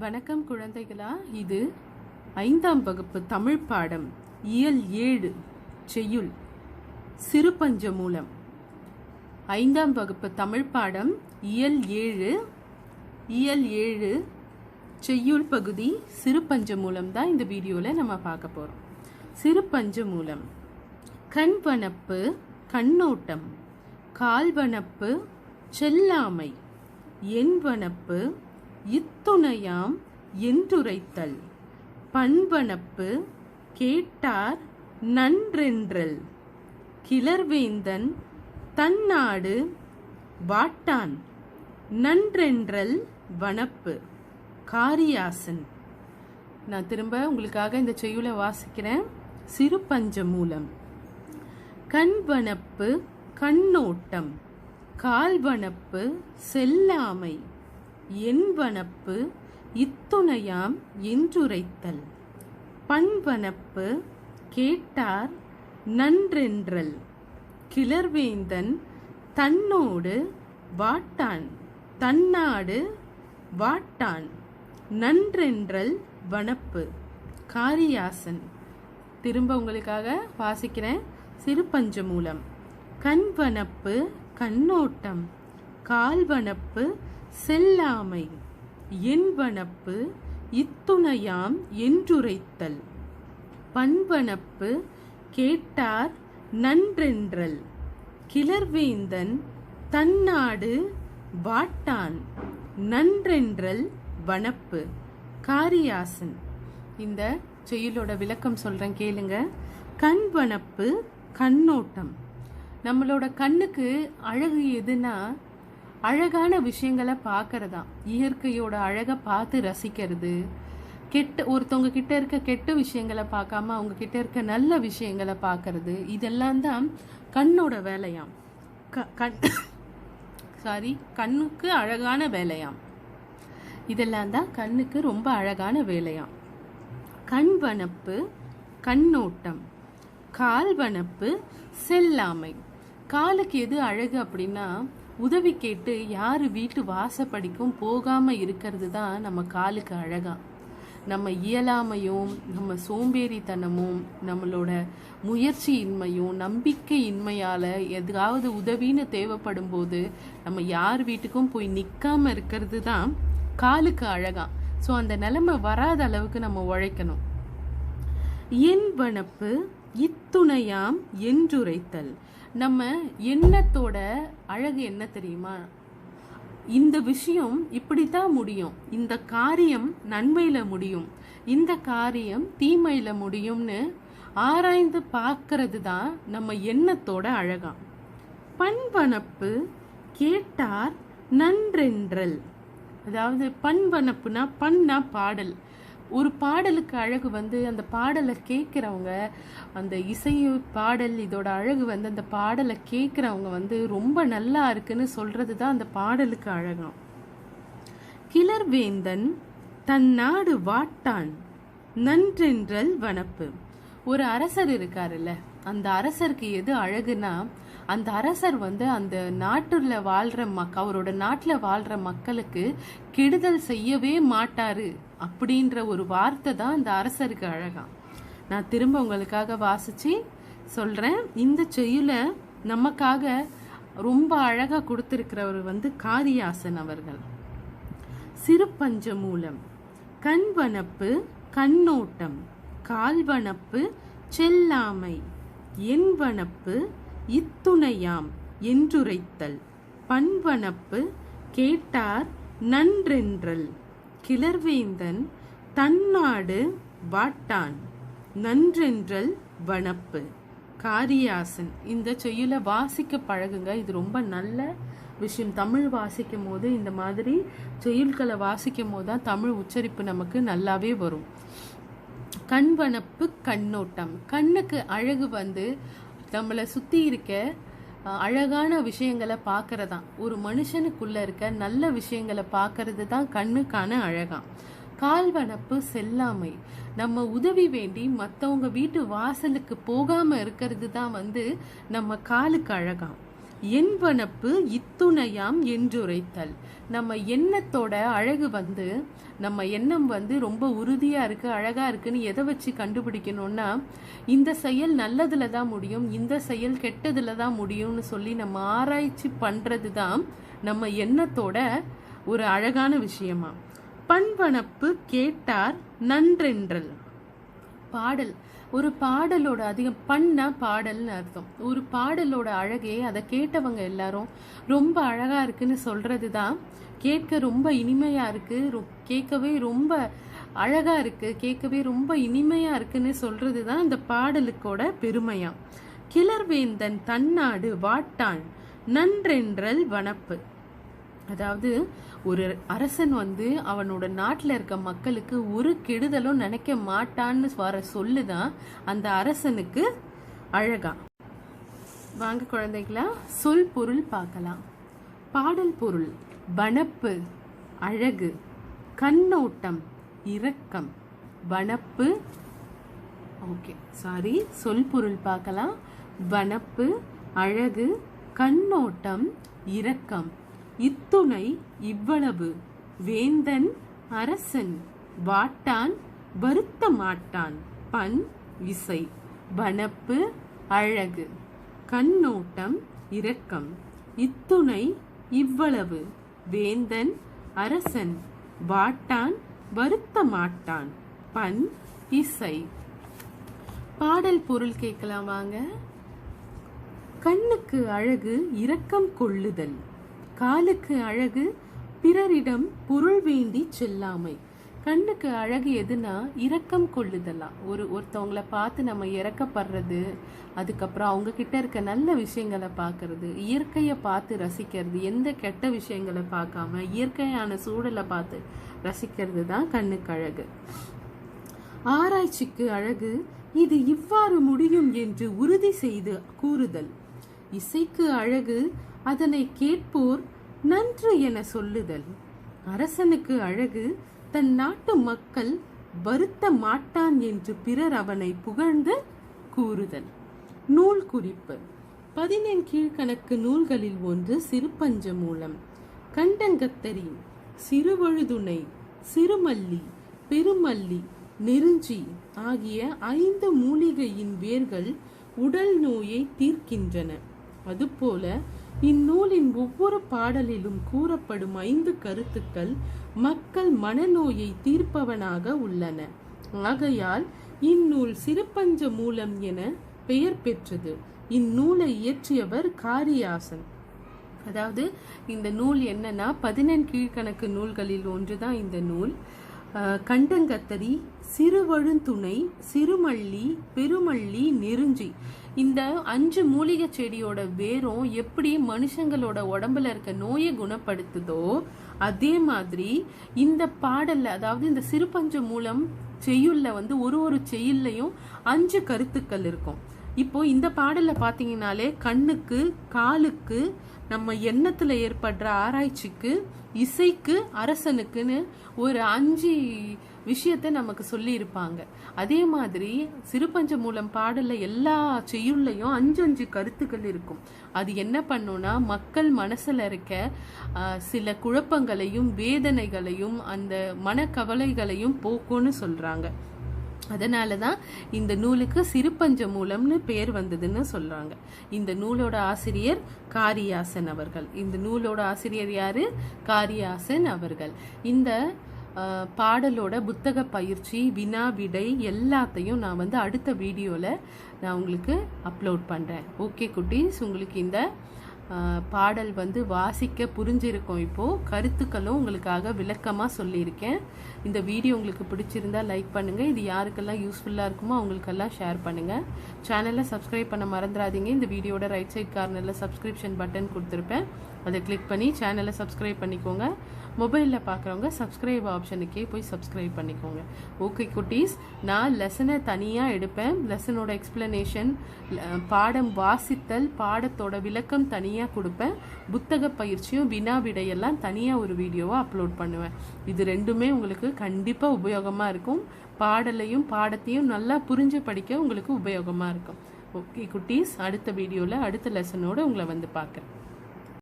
வணக்கம் குழந்தைகளா. இது ஐந்தாம் வகுப்பு தமிழ் பாடம் இயல் ஏழு செய்யுள் சிறு பஞ்சமூலம் ஐந்தாம் வகுப்பு தமிழ் பாடம் இயல் ஏழு இயல் ஏழு செய்யுள் பகுதி சிறு பஞ்சமூலம் தான் இந்த வீடியோவில் நம்ம பார்க்க போகிறோம் சிறு பஞ்சமூலம் கண் வனப்பு கண்ணோட்டம் கால்வனப்பு செல்லாமை என் வனப்பு இத்துணையாம் என்றுரைத்தல். பண்பனப்பு கேட்டார் நன்றென்றல். கிளர்வேந்தன் தன்னாடு வாட்டான். நன்றென்றல் வனப்பு காரியாசன். நான் திரும்ப உங்களுக்காக இந்த செய்யுளை வாசிக்கிறேன். சிறு பஞ்ச மூலம் கண்வனப்பு கண்ணோட்டம். கால்வனப்பு செல்லாமை. என்பனப்பு இத்துணையாம் என்றுரைத்தல் பண்வனப்பு கேட்டார் நன்றென்றல். கிளர்வேந்தன் தன்னோடு வாட்டான் தன்னாடு வாட்டான். நன்றென்றல் வனப்பு. காரியாசன். திரும்ப உங்களுக்காக வாசிக்கிறேன். சிறுபஞ்ச மூலம் கண்வனப்பு கண்ணோட்டம். கால்வனப்பு செல்லாமை எண்வனப்பு இத்துணையாம் என்றுரைத்தல். பண்பனப்பு கேட்டார் நன்றென்றல். கிளர்வேந்தன் தன்னாடு வாட்டான் நன்றென்றல் வனப்பு. காரியாசன். இந்த செயலோட விளக்கம் சொல்கிறேன் கேளுங்க. கண் வனப்பு கண்ணோட்டம். நம்மளோட கண்ணுக்கு அழகு எதுனா அழகான விஷயங்களை பார்க்கறதா இயற்கையோட அழகை பார்த்து ரசிக்கிறது. கெட்ட ஒருத்தவங்க கிட்ட இருக்க கெட்ட விஷயங்களை பார்க்காம அவங்க கிட்ட இருக்க நல்ல விஷயங்களை பார்க்கறது. இதெல்லாம் தான் கண்ணோட வேலையாம். க கண் சாரி கண்ணுக்கு அழகான வேலையாம். இதெல்லாம் தான் கண்ணுக்கு ரொம்ப அழகான வேலையாம். கண் வனப்பு கண்ணோட்டம். கால் வனப்பு செல்லாமை. காலுக்கு எது அழகு அப்படின்னா உதவி கேட்டு யார் வீட்டு வாசப்படிக்கும் போகாம இருக்கிறது தான் நம்ம காலுக்கு அழகா. நம்ம இயலாமையும் நம்ம சோம்பேறித்தனமும் நம்மளோட முயற்சியின்மையும் நம்பிக்கையின்மையால எதாவது உதவின்னு தேவைப்படும் போது நம்ம யார் வீட்டுக்கும் போய் நிற்காம இருக்கிறது தான் காலுக்கு அழகா. ஸோ அந்த நிலைமை வராத அளவுக்கு நம்ம உழைக்கணும். என் வனப்பு இத்துணையாம் என்றுரைத்தல். நம்ம எண்ணத்தோட அழகு என்ன தெரியுமா? இந்த விஷயம் இப்படித்தான் முடியும். இந்த காரியம் நன்மையில முடியும். இந்த காரியம் தீமையில முடியும்னு ஆராய்ந்து பார்க்கறது தான் நம்ம எண்ணத்தோட அழகா. பண்பனப்பு கேட்டார் நன்றென்றல். அதாவது பண்பனப்புனா பண்ணா பாடல். ஒரு பாடலுக்கு அழகு வந்து அந்த பாடலை கேட்குறவங்க அந்த இசை பாடல் இதோட அழகு வந்து அந்த பாடலை கேட்குறவங்க வந்து ரொம்ப நல்லா இருக்குன்னு சொல்கிறது தான் அந்த பாடலுக்கு அழகாம் கிளர்வேந்தன் தன் நாடு வாட்டான் நன்றென்றல் வனப்பு. ஒரு அரசர் இருக்காருல்ல அந்த அரசருக்கு எது அழகுனா அந்த அரசர் வந்து அந்த நாட்டில் வாழ்கிற மக் அவரோட நாட்டில் வாழ்கிற மக்களுக்கு கெடுதல் செய்யவே மாட்டார் அப்படின்ற ஒரு வார்த்தை தான் அந்த அரசருக்கு அழகாம் நான் திரும்ப உங்களுக்காக வாசித்து சொல்கிறேன் இந்த செய்யுளை நமக்காக ரொம்ப அழகாக கொடுத்துருக்கிறவர் வந்து காரியாசன் அவர்கள். சிறு பஞ்சமூலம் கண்வனப்பு கண்ணோட்டம் கால்வனப்பு செல்லாமை எண்வனப்பு இத்துணையாம் என்றுரைத்தல். பண்வனப்பு கேட்டார் நன்றென்றல். கிளர்வேந்தன் தன்னாடு வாட்டான். நன்றென்றல் வனப்பு. காரியாசன் இந்த செய்யுளை வாசிக்க பழகுங்க. இது ரொம்ப நல்ல விஷயம். தமிழ் வாசிக்கும் போது இந்த மாதிரி செய்யுள்களை வாசிக்கும் போது தான் தமிழ் உச்சரிப்பு நமக்கு நல்லாவே வரும். கண்வனப்பு கண்ணோட்டம். கண்ணுக்கு அழகு வந்து நம்மளை சுற்றி இருக்க அழகான விஷயங்களை பார்க்கறதான். ஒரு மனுஷனுக்குள்ளே இருக்க நல்ல விஷயங்களை பார்க்கறது தான் கண்ணுக்கான அழகாம். கால்வனப்பு செல்லாமை. நம்ம உதவி வேண்டி மற்றவங்க வீட்டு வாசலுக்கு போகாமல் இருக்கிறது தான் வந்து நம்ம காலுக்கு அழகாம். என்பனப்பு இத்துணையாம் என்றுரைத்தல். நம்ம எண்ணத்தோட அழகு வந்து நம்ம எண்ணம் வந்து ரொம்ப உறுதியாக இருக்குது அழகாக இருக்குன்னு எதை வச்சு கண்டுபிடிக்கணும்னா இந்த செயல் நல்லதில் தான் முடியும் இந்த செயல் கெட்டதில் தான் முடியும்னு சொல்லி நம்ம ஆராய்ச்சி பண்ணுறது தான் நம்ம எண்ணத்தோட ஒரு அழகான விஷயமா. பண்பனப்பு கேட்டார் நன்றென்றல். பாடல். ஒரு பாடலோட அதிகம் பண்ண பாடல்னு அர்த்தம். ஒரு பாடலோட அழகே அதை கேட்டவங்க எல்லாரும் ரொம்ப அழகாக இருக்குன்னு சொல்கிறது தான் கேட்க ரொம்ப இனிமையாக இருக்குது ரொ- கேட்கவே ரொம்ப அழகாக இருக்குது கேட்கவே ரொம்ப இனிமையாக இருக்குன்னு சொல்கிறது தான் இந்த பாடலுக்கோட பெருமையாக கிளர்வேந்தன் தன்னாடு வாட்டான் நன்றென்றல் வனப்பு. அதாவது ஒரு அரசன் வந்து அவனோட நாட்டில் இருக்க மக்களுக்கு ஒரு கெடுதலும் நினைக்க மாட்டான்னு வர சொல்லுதான் அந்த அரசனுக்கு அழகா. வாங்க குழந்தைகளா சொல் பொருள் பார்க்கலாம். பாடல் பொருள் வனப்பு அழகு கண்ணோட்டம் இரக்கம். வனப்பு ஓகே சாரி சொல் பொருள் பார்க்கலாம். வனப்பு அழகு கண்ணோட்டம் இரக்கம். இத்துணை இவ்வளவு. வேந்தன் அரசன் வாட்டான் வருத்த மாட்டான் பண் இசை. வனப்பு அழகு. கண்ணோட்டம் இரக்கம். இத்துணை இவ்வளவு. வேந்தன் அரசன் வாட்டான் வருத்த மாட்டான் பண் இசை. பாடல் பொருள் கேட்கலாம் வாங்க கண்ணுக்கு அழகு இரக்கம் கொள்ளுதல். காலுக்கு அழகு பிறரிடம் பொருள் வேண்டி செல்லாமை. கண்ணுக்கு அழகு எதுனா இரக்கம் கொள்ளுதலாம் ஒரு ஒருத்தவங்கள பார்த்து நம்ம இறக்கப்படுறது அதுக்கப்புறம் அவங்க கிட்ட இருக்க நல்ல விஷயங்களை பார்க்கறது இயற்கையை பார்த்து ரசிக்கிறது எந்த கெட்ட விஷயங்களை பார்க்காம இயற்கையான சூழலை பார்த்து ரசிக்கிறது தான் கண்ணுக்கு அழகு. ஆராய்ச்சிக்கு அழகு இது இவ்வாறு முடியும் என்று உறுதி செய்து கூறுதல். இசைக்கு அழகு அதனை கேட்போர் நன்று என சொல்லுதல். அரசனுக்கு அழகு தன் நாட்டு மக்கள் வருத்த மாட்டான் என்று பிறர் அவனை புகழ்ந்து கூறுதல். நூல் குறிப்பு. பதினெண் கீழ்கணக்கு நூல்களில் ஒன்று சிறுபஞ்ச மூலம். கண்டங்கத்தரி சிறுவழுதுணை சிறுமல்லி பெருமல்லி நெருஞ்சி ஆகிய ஐந்து மூலிகையின் வேர்கள் உடல் நோயை தீர்க்கின்றன. அதுபோல இந்நூலின் ஒவ்வொரு பாடலிலும் கூறப்படும் ஐந்து கருத்துக்கள் மக்கள் மனநோயை தீர்ப்பவனாக உள்ளன. ஆகையால் இந்நூல் சிறுபஞ்ச மூலம் என பெயர் பெற்றது. இந்நூலை இயற்றியவர் காரியாசன். அதாவது இந்த நூல் என்னன்னா பதினெண் கீழ்கணக்கு நூல்களில் ஒன்றுதான் இந்த நூல். கண்டங்கத்தரி சிறுவழுந்துணை சிறுமல்லி பெருமல்லி நெருஞ்சி. இந்த அஞ்சு மூலிகை செடியோட வேரும் எப்படி மனுஷங்களோட உடம்புல இருக்க நோயை குணப்படுத்துதோ அதே மாதிரி இந்த பாடல்ல அதாவது இந்த சிறுபஞ்ச மூலம் செய்யுள்ள வந்து ஒரு ஒரு செய்யுள்லையும் அஞ்சு கருத்துக்கள் இருக்கும். இப்போ இந்த பாடல்ல பாத்தீங்கன்னாலே கண்ணுக்கு காலுக்கு நம்ம எண்ணத்துல ஏற்படுற ஆராய்ச்சிக்கு இசைக்கு அரசனுக்குன்னு ஒரு அஞ்சு விஷயத்தை நமக்கு சொல்லியிருப்பாங்க. அதே மாதிரி சிறுபஞ்ச மூலம் பாடல்ல எல்லா செய்யுள்ளையும் அஞ்சு அஞ்சு கருத்துக்கள் இருக்கும். அது என்ன பண்ணும்னா மக்கள் மனசுல இருக்க சில குழப்பங்களையும் வேதனைகளையும் அந்த மனக்கவலைகளையும் போக்கும்னு சொல்றாங்க. அதனால தான் இந்த நூலுக்கு சிறுபஞ்ச மூலம்னு பேர் வந்ததுன்னு சொல்றாங்க. இந்த நூலோட ஆசிரியர் காரியாசன் அவர்கள். இந்த நூலோட ஆசிரியர் யாரு? காரியாசன் அவர்கள். இந்த பாடலோட புத்தக பயிற்சி வினா விடை எல்லாத்தையும் நான் வந்து அடுத்த வீடியோவில் நான் உங்களுக்கு அப்லோட் பண்ணுறேன் ஓகே குட்டீஸ்? உங்களுக்கு இந்த பாடல் வந்து வாசிக்க புரிஞ்சிருக்கும் இப்போது கருத்துக்களும் உங்களுக்காக விளக்கமாக சொல்லியிருக்கேன். இந்த வீடியோ உங்களுக்கு பிடிச்சிருந்தா லைக் பண்ணுங்கள் இது யாருக்கெல்லாம் யூஸ்ஃபுல்லாக இருக்குமோ அவங்களுக்கெல்லாம் ஷேர் பண்ணுங்கள் சேனலை சப்ஸ்கிரைப் பண்ண மறந்துடாதீங்க. இந்த வீடியோட ரைட் சைட் கார்னரில் சப்ஸ்கிரிப்ஷன் பட்டன் கொடுத்துருப்பேன். அதை கிளிக் பண்ணி சேனலை சப்ஸ்கிரைப் பண்ணிக்கோங்க. மொபைலில் பார்க்குறவங்க சப்ஸ்கிரைப் ஆப்ஷனுக்கே போய் சப்ஸ்கிரைப் பண்ணிக்கோங்க. ஓகே குட்டீஸ். நான் லெசனை தனியாக எடுப்பேன். லெசனோட எக்ஸ்பிளனேஷன் பாடம் வாசித்தல் பாடத்தோட விளக்கம் தனியாக கொடுப்பேன். புத்தக பயிற்சியும் வினா விடையெல்லாம் தனியாக ஒரு வீடியோவாக அப்லோட் பண்ணுவேன். இது ரெண்டுமே உங்களுக்கு கண்டிப்பாக உபயோகமாக இருக்கும். பாடலையும் பாடத்தையும் நல்லா புரிஞ்சு படிக்க உங்களுக்கு உபயோகமாக இருக்கும். ஓகே குட்டீஸ். அடுத்த வீடியோவில் அடுத்த லெசனோடு உங்களை வந்து பார்க்குறேன்